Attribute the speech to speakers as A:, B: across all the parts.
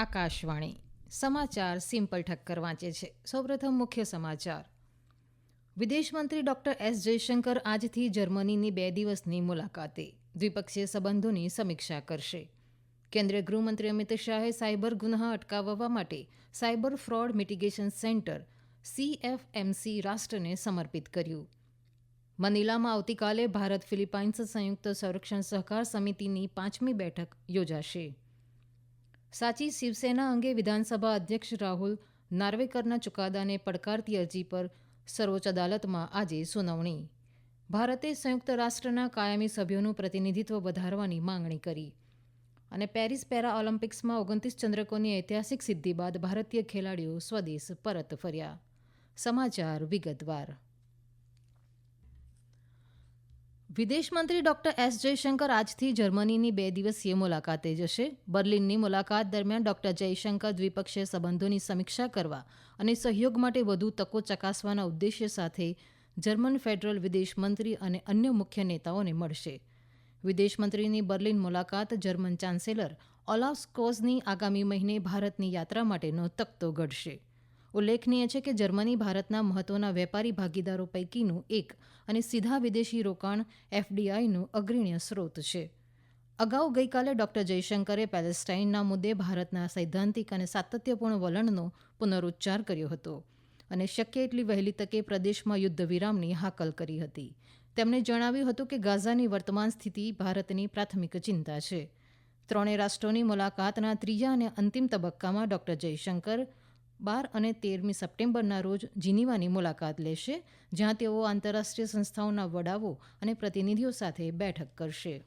A: આકાશવાણી. સમાચાર સિમ્પલ ઠક્કર વાંચે છે. સૌપ્રથમ મુખ્ય સમાચાર. વિદેશ મંત્રી ડોક્ટર એસ જયશંકર આજથી જર્મનીની બે દિવસની મુલાકાતે દ્વિપક્ષીય સંબંધોની સમીક્ષા કરશે. કેન્દ્રીય ગૃહમંત્રી અમિત શાહે સાયબર ગુન્હા અટકાવવા માટે cyber fraud mitigation centre CFMC રાષ્ટ્રને સમર્પિત કર્યું. મનીલામાં આવતીકાલે ભારત ફિલિપાઇન્સ સંયુક્ત સંરક્ષણ સહકાર સમિતિની પાંચમી બેઠક યોજાશે. સાચી શિવસેના અંગે વિધાનસભા અધ્યક્ષ રાહુલ નાર્વેકરના ચુકાદાને પડકારતી અરજી પર સર્વોચ્ચ અદાલતમાં આજે સુનાવણી. ભારતે સંયુક્ત રાષ્ટ્રના કાયમી સભ્યોનું પ્રતિનિધિત્વ વધારવાની માંગણી કરી. અને પેરિસ પેરા ઓલિમ્પિક્સમાં ઓગણત્રીસ ચંદ્રકોની ઐતિહાસિક સિદ્ધિ બાદ ભારતીય ખેલાડીઓ સ્વદેશ પરત ફર્યા. સમાચાર વિગતવાર. વિદેશમંત્રી ડોક્ટર એસ જયશંકર આજથી જર્મનીની બે દિવસીય મુલાકાતે જશે. બર્લિનની મુલાકાત દરમિયાન ડોક્ટર જયશંકર દ્વિપક્ષીય સંબંધોની સમીક્ષા કરવા અને સહયોગ માટે વધુ તકો ચકાસવાના ઉદ્દેશ્ય સાથે જર્મન ફેડરલ વિદેશમંત્રી અને અન્ય મુખ્ય નેતાઓને મળશે. વિદેશમંત્રીની બર્લિન મુલાકાત જર્મન ચાન્સેલર ઓલાફ સ્કોઝની આગામી મહિને ભારતની યાત્રા માટેનો તકતો ઘડશે. ઉલ્લેખનીય છે કે જર્મની ભારતના મહત્વના વેપારી ભાગીદારો પૈકીનું એક અને સીધા વિદેશી રોકાણ એફડીઆઈનું અગ્રણીય સ્રોત છે. અગાઉ ગઈકાલે ડોક્ટર જયશંકરે પેલેસ્ટાઇનના મુદ્દે ભારતના સૈદ્ધાંતિક અને સાતત્યપૂર્ણ વલણનો પુનરુચ્ચાર કર્યો હતો અને શક્ય એટલી વહેલી તકે પ્રદેશમાં યુદ્ધ વિરામની હાકલ કરી હતી. તેમણે જણાવ્યું હતું કે ગાઝાની વર્તમાન સ્થિતિ ભારતની પ્રાથમિક ચિંતા છે. ત્રણેય રાષ્ટ્રોની મુલાકાતના ત્રીજા અને અંતિમ તબક્કામાં ડોક્ટર જયશંકર બાર અને તેરમી સપ્ટેમ્બરના રોજ જીનીવાની મુલાકાત લેશે, જ્યાં તેઓ આંતરરાષ્ટ્રીય સંસ્થાઓના વડાઓ અને પ્રતિનિધિઓ સાથે બેઠક કરશે.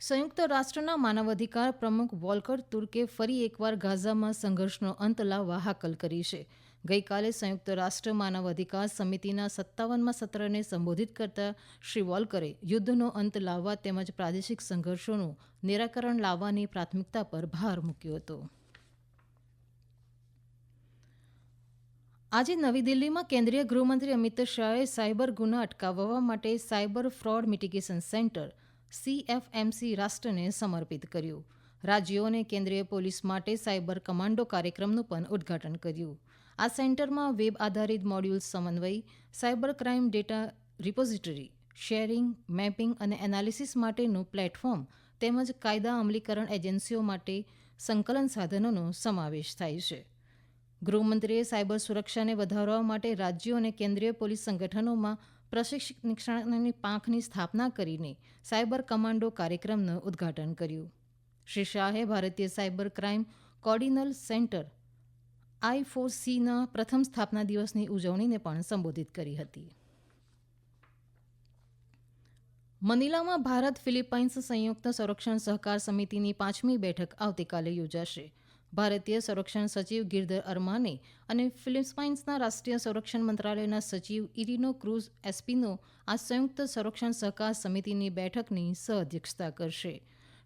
A: સંયુક્ત રાષ્ટ્રના માનવાધિકાર પ્રમુખ વોલ્કર તુર્કે ફરી એકવાર ગાઝામાં સંઘર્ષનો અંત લાવવા હાકલ કરી છે. ગઈકાલે સંયુક્ત રાષ્ટ્ર માનવ અધિકાર સમિતિના સત્તાવનમાં સત્રને સંબોધિત કરતા શ્રી વોલ્કરે યુદ્ધનો અંત લાવવા તેમજ પ્રાદેશિક સંઘર્ષોનું નિરાકરણ લાવવાની પ્રાથમિકતા પર ભાર મૂક્યો હતો. આજે નવી દિલ્હીમાં કેન્દ્રીય ગૃહમંત્રી અમિત શાહે સાયબર ગુના અટકાવવા માટે cyber fraud mitigation centre CFMC રાષ્ટ્રને સમર્પિત કર્યું. રાજ્યો અને કેન્દ્રીય પોલીસ માટે સાયબર કમાન્ડો કાર્યક્રમનું પણ ઉદ્ઘાટન કર્યું. આ સેન્ટરમાં વેબ આધારિત મોડ્યુલ સમન્વય, cyber crime data repository, sharing, mapping અને એનાલિસિસ માટેનું પ્લેટફોર્મ તેમજ કાયદા અમલીકરણ એજન્સીઓ માટે સંકલન સાધનોનો સમાવેશ થાય છે. ગૃહમંત્રીએ સાયબર સુરક્ષાને વધારવા માટે રાજ્યો અને કેન્દ્રીય પોલીસ સંગઠનોમાં પ્રશિક્ષિત નિષ્ણાતોની પાંખની સ્થાપના કરીને સાયબર કમાન્ડો કાર્યક્રમનું ઉદ્ઘાટન કર્યું. શ્રી શાહે ભારતીય cyber crime coordination centre I પ્રથમ સ્થાપના દિવસની ઉજવણીને પણ સંબોધિત કરી હતી. મનીલામાં ભારત ફિલિપાઇન્સ સંયુક્ત સંરક્ષણ સહકાર સમિતિની પાંચમી બેઠક આવતીકાલે યોજાશે. ભારતીય સંરક્ષણ સચિવ ગિરધર અરમાને અને ફિલિપાઇન્સના રાષ્ટ્રીય સંરક્ષણ મંત્રાલયના સચિવ ઇરિનો ક્રુઝ એસ્પિનો આ સંયુક્ત સંરક્ષણ સહકાર સમિતિની બેઠકની સહઅધ્યક્ષતા કરશે.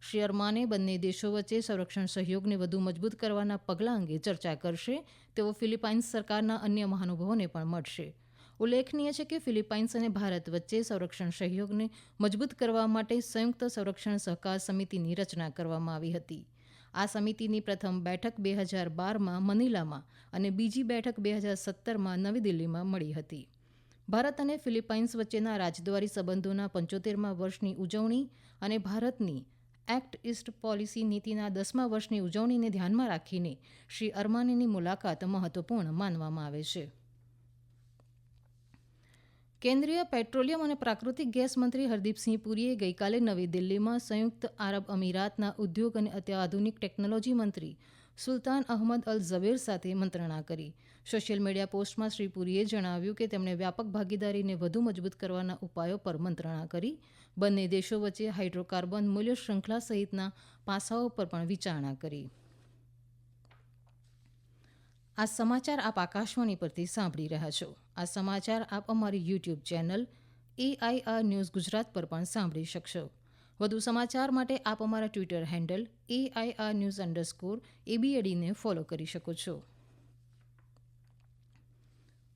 A: શ્રી અરમાને બંને દેશો વચ્ચે સંરક્ષણ સહયોગને વધુ મજબૂત કરવાના પગલાં અંગે ચર્ચા કરશે. તેઓ ફિલિપાઇન્સ સરકારના અન્ય મહાનુભાવોને પણ મળશે. ઉલ્લેખનીય છે કે ફિલિપાઇન્સ અને ભારત વચ્ચે સંરક્ષણ સહયોગને મજબૂત કરવા માટે સંયુક્ત સંરક્ષણ સહકાર સમિતિની રચના કરવામાં આવી હતી. આ સમિતિની પ્રથમ બેઠક બે હજાર બારમાં મનીલામાં અને બીજી બેઠક બે હજાર સત્તરમાં નવી દિલ્હીમાં મળી હતી. ભારત અને ફિલિપાઇન્સ વચ્ચેના રાજદ્વારી સંબંધોના પંચોતેરમા વર્ષની ઉજવણી અને ભારતની એક્ટ ઇસ્ટ પોલિસી નીતિના દસમા વર્ષની ઉજવણીને ધ્યાનમાં રાખીને શ્રી અરમાનીની મુલાકાત મહત્વપૂર્ણ માનવામાં આવે છે. કેન્દ્રીય પેટ્રોલિયમ અને પ્રાકૃતિક ગેસ મંત્રી હરદીપસિંહ પુરીએ ગઈકાલે નવી દિલ્હીમાં સંયુક્ત આરબ અમીરાતના ઉદ્યોગ અને અત્યાધુનિક ટેકનોલોજી મંત્રી સુલતાન અહમદ અલ ઝબેર સાથે મંત્રણા કરી. સોશિયલ મીડિયા પોસ્ટમાં શ્રી પુરીએ જણાવ્યું કે તેમણે વ્યાપક ભાગીદારીને વધુ મજબૂત કરવાના ઉપાયો પર મંત્રણા કરી. બંને દેશો વચ્ચે હાઇડ્રોકાર્બન મૂલ્ય શૃંખલા સહિતના પાસાઓ પર પણ વિચારણા કરી. આ સમાચાર આપ આકાશવાણી પરથી સાંભળી રહ્યા છો. આ સમાચાર આપ અમારી YouTube channel AIR news Gujarat પર પણ સાંભળી શકશો. વધુ સમાચાર માટે આપ અમારા Twitter handle AIR news underscore એબીએડીને follow કરી શકો છો.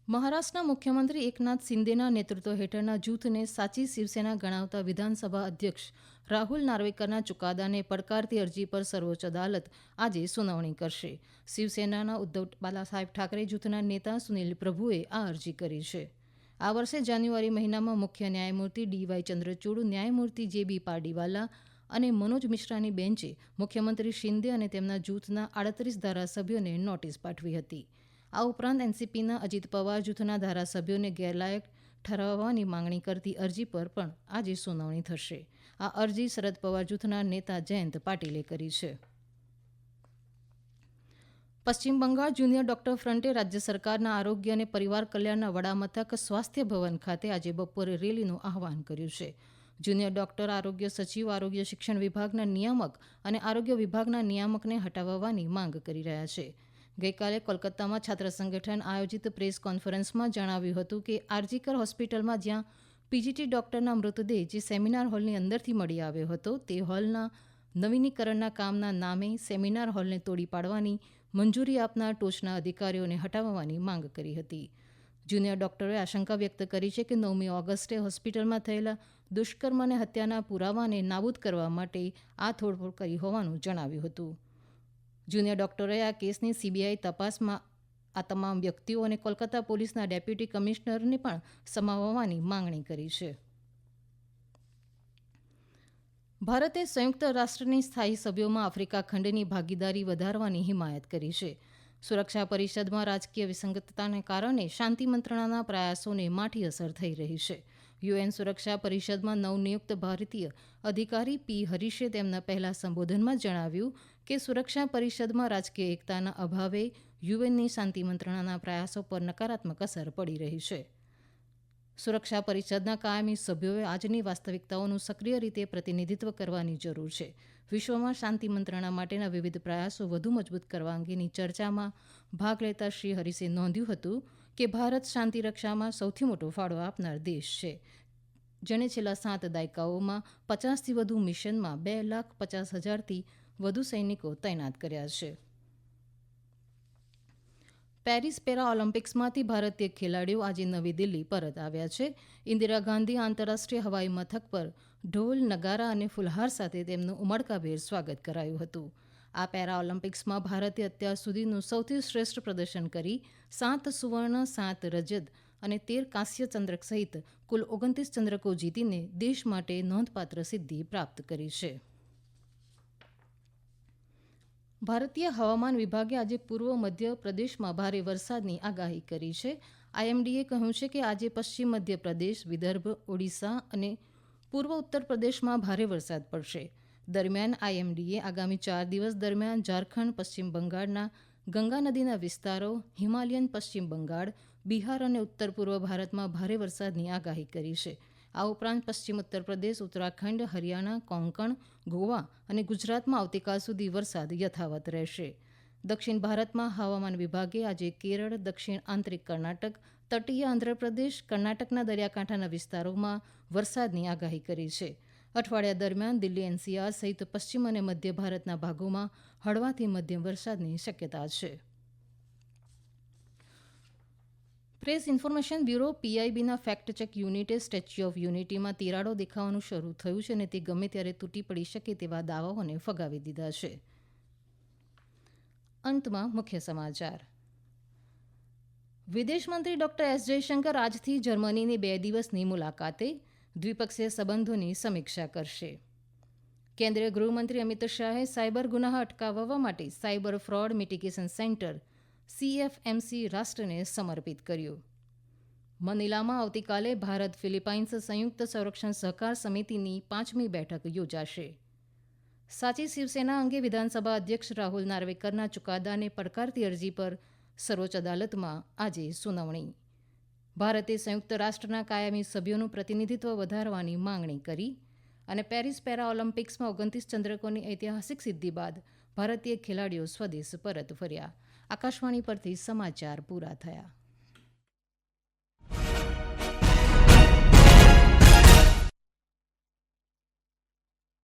A: મહારાષ્ટ્રના મુખ્યમંત્રી એકનાથ શિંદેના નેતૃત્વ હેઠળના જૂથને સાચી શિવસેના ગણાવતા વિધાનસભા અધ્યક્ષ રાહુલ નાર્વેકરના ચુકાદાને પડકારતી અરજી પર સર્વોચ્ચ અદાલત આજે સુનાવણી કરશે. શિવસેનાના ઉદ્ધવ બાલાસાહેબ ઠાકરે જૂથના નેતા સુનીલ પ્રભુએ આ અરજી કરી છે. આ વર્ષે જાન્યુઆરી મહિનામાં મુખ્ય ન્યાયમૂર્તિ ડીવાય ચંદ્રચૂડ, ન્યાયમૂર્તિ જે બી પારડીવાલા અને મનોજ મિશ્રાની બેન્ચે મુખ્યમંત્રી શિંદે અને તેમના જૂથના આડત્રીસ ધારાસભ્યોને નોટિસ પાઠવી હતી. આ ઉપરાંત એનસીપીના અજીત પવાર જૂથના ધારાસભ્યોને ગેરલાયક ઠરાવવાની માંગણી કરતી અરજી પર પણ આજે સુનાવણી થશે. આ અરજી શરદ પવાર જૂથના નેતા જયંત પાટીલે કરી છે. પશ્ચિમ બંગાળ જુનિયર ડોક્ટર ફ્રન્ટે રાજ્ય સરકારના આરોગ્ય અને પરિવાર કલ્યાણના વડામથક સ્વાસ્થ્ય ભવન ખાતે આજે બપોરે રેલીનું આહવાન કર્યું છે. જુનિયર ડોક્ટર, આરોગ્ય સચિવ, આરોગ્ય શિક્ષણ વિભાગના નિયામક અને આરોગ્ય વિભાગના નિયામકને હટાવવાની માંગ કરી રહ્યા છે. ગઈકાલે કોલકાતામાં છાત્ર સંગઠન આયોજિત પ્રેસ કોન્ફરન્સમાં જણાવ્યું હતું કે આરજીકર હોસ્પિટલમાં જ્યાં પીજીટી ડોક્ટરના મૃતદેહ જે સેમિનાર હોલની અંદરથી મળી આવ્યો હતો, તે હોલના નવીનીકરણના કામના નામે સેમિનાર હોલને તોડી પાડવાની, મંજૂરી આપનાર ટોચના અધિકારીઓને હટાવવાની માંગ કરી હતી. જુનિયર ડોક્ટરોએ આશંકા વ્યક્ત કરી છે કે નવમી ઓગસ્ટે હોસ્પિટલમાં થયેલા દુષ્કર્મ અને હત્યાના પુરાવાને નાબૂદ કરવા માટે આ તોડફોડ કરી હોવાનું જણાવ્યું હતું. જુનિયર ડોક્ટરોએ આ કેસની સીબીઆઈ તપાસમાં આ તમામ વ્યક્તિઓ અને કોલકાતા પોલીસના ડેપ્યુટી કમિશનરને પણ સમાવવાની માંગણી કરી છે. ભારતે સંયુક્ત રાષ્ટ્રની સ્થાયી સભ્યોમાં આફ્રિકા ખંડની ભાગીદારી વધારવાની હિમાયત કરી છે. સુરક્ષા પરિષદમાં રાજકીય વિસંગતતાને કારણે શાંતિ મંત્રણાના પ્રયાસોને માઠી અસર થઈ રહી છે. યુએન સુરક્ષા પરિષદમાં નવનિયુક્ત ભારતીય અધિકારી પી હરીશે તેમના પહેલા સંબોધનમાં જણાવ્યું કે સુરક્ષા પરિષદમાં રાજકીય એકતાના અભાવે યુએનની શાંતિ મંત્રણાના પ્રયાસો પર નકારાત્મક અસર પડી રહી છે. સુરક્ષા પરિષદના કાયમી સભ્યોએ આજની વાસ્તવિકતાઓનું સક્રિય રીતે પ્રતિનિધિત્વ કરવાની જરૂર છે. વિશ્વમાં શાંતિ મંત્રણા માટેના વિવિધ પ્રયાસો વધુ મજબૂત કરવા અંગેની ચર્ચામાં ભાગ લેતા શ્રી હરીસે નોંધ્યું હતું કે ભારત શાંતિ રક્ષામાં સૌથી મોટો ફાળો આપનાર દેશ છે. જેણે છેલ્લા સાત દાયકાઓમાં પચાસથી વધુ મિશનમાં બે લાખ પચાસ હજારથી વધુ સૈનિકો તૈનાત કર્યા છે. પેરિસ પેરા ઓલિમ્પિક્સમાંથી ભારતીય ખેલાડીઓ આજે નવી દિલ્હી પરત આવ્યા છે. ઇન્દિરા ગાંધી આંતરરાષ્ટ્રીય હવાઈ મથક પર ઢોલ, નગારા અને ફુલહાર સાથે તેમનું ઉમળકાભેર સ્વાગત કરાયું હતું. આ પેરા ઓલિમ્પિક્સમાં ભારતે અત્યાર સુધીનું સૌથી શ્રેષ્ઠ પ્રદર્શન કરી, સાત સુવર્ણ, સાત રજત અને તેર કાંસ્ય ચંદ્રક સહિત કુલ ઓગણત્રીસ ચંદ્રકો જીતીને દેશ માટે નોંધપાત્ર સિદ્ધિ પ્રાપ્ત કરી છે. ભારતીય હવામાન વિભાગે આજે પૂર્વ મધ્ય પ્રદેશમાં ભારે વરસાદની આગાહી કરી છે. આઈએમડીએ કહ્યું છે કે આજે પશ્ચિમ મધ્ય પ્રદેશ, વિદર્ભ, ઓડિશા અને પૂર્વ ઉત્તર પ્રદેશમાં ભારે વરસાદ પડશે. દરમિયાન આઈએમડીએ આગામી ચાર દિવસ દરમિયાન ઝારખંડ, પશ્ચિમ બંગાળના ગંગા નદીના વિસ્તારો, હિમાલયન પશ્ચિમ બંગાળ, બિહાર અને ઉત્તર પૂર્વ ભારતમાં ભારે વરસાદની આગાહી કરી છે. આ ઉપરાંત પશ્ચિમ ઉત્તર પ્રદેશ ઉત્તરાખંડ, હરિયાણા, કોંકણ, ગોવા અને ગુજરાતમાં આવતીકાલ સુધી વરસાદ યથાવત રહેશે. દક્ષિણ ભારતમાં હવામાન વિભાગે આજે કેરળ, દક્ષિણ આંતરિક કર્ણાટક, તટીય આંધ્રપ્રદેશ, કર્ણાટકના દરિયાકાંઠાના વિસ્તારોમાં વરસાદની આગાહી કરી છે. અઠવાડિયા દરમિયાન દિલ્હી એનસીઆર સહિત પશ્ચિમ અને મધ્ય ભારતના ભાગોમાં હળવાથી મધ્યમ વરસાદની શક્યતા છે. પ્રેસ ઇન્ફોર્મેશન બ્યુરો પીઆઈબીના ફેક્ટ ચેક યુનિટે સ્ટેચ્યુ ઓફ યુનિટીમાં તિરાડો દેખાવાનું શરૂ થયું છે અને તે ગમે ત્યારે તૂટી પડી શકે તેવા દાવાઓને ફગાવી દીધા છે. અંતમાં મુખ્ય સમાચાર. વિદેશ મંત્રી ડોક્ટર એસ જયશંકર આજથી જર્મનીની બે દિવસની મુલાકાતે દ્વિપક્ષીય સંબંધોની સમીક્ષા કરશે. કેન્દ્રીય ગૃહમંત્રી અમિત શાહે સાયબર ગુનાહ અટકાવવા માટે cyber fraud mitigation centre CFMC રાષ્ટ્રને સમર્પિત કર્યું. મનિલામાં આવતીકાલે ભારત ફિલિપાઇન્સ સંયુક્ત સંરક્ષણ સહકાર સમિતિની પાંચમી બેઠક યોજાશે. સાચી શિવસેના અંગે વિધાનસભા અધ્યક્ષ રાહુલ નાર્વેકરના ચુકાદાને પડકારતી અરજી પર સર્વોચ્ચ અદાલતમાં આજે સુનાવણી. ભારતે સંયુક્ત રાષ્ટ્રના કાયમી સભ્યોનું પ્રતિનિધિત્વ વધારવાની માંગણી કરી અને પેરિસ પેરા ઓલિમ્પિક્સમાં ઓગણત્રીસ ચંદ્રકોની ઐતિહાસિક સિદ્ધિ બાદ ભારતીય ખેલાડીઓ સ્વદેશ પરત ફર્યા. આકાશવાણી પરથી સમાચાર પૂરા થયા.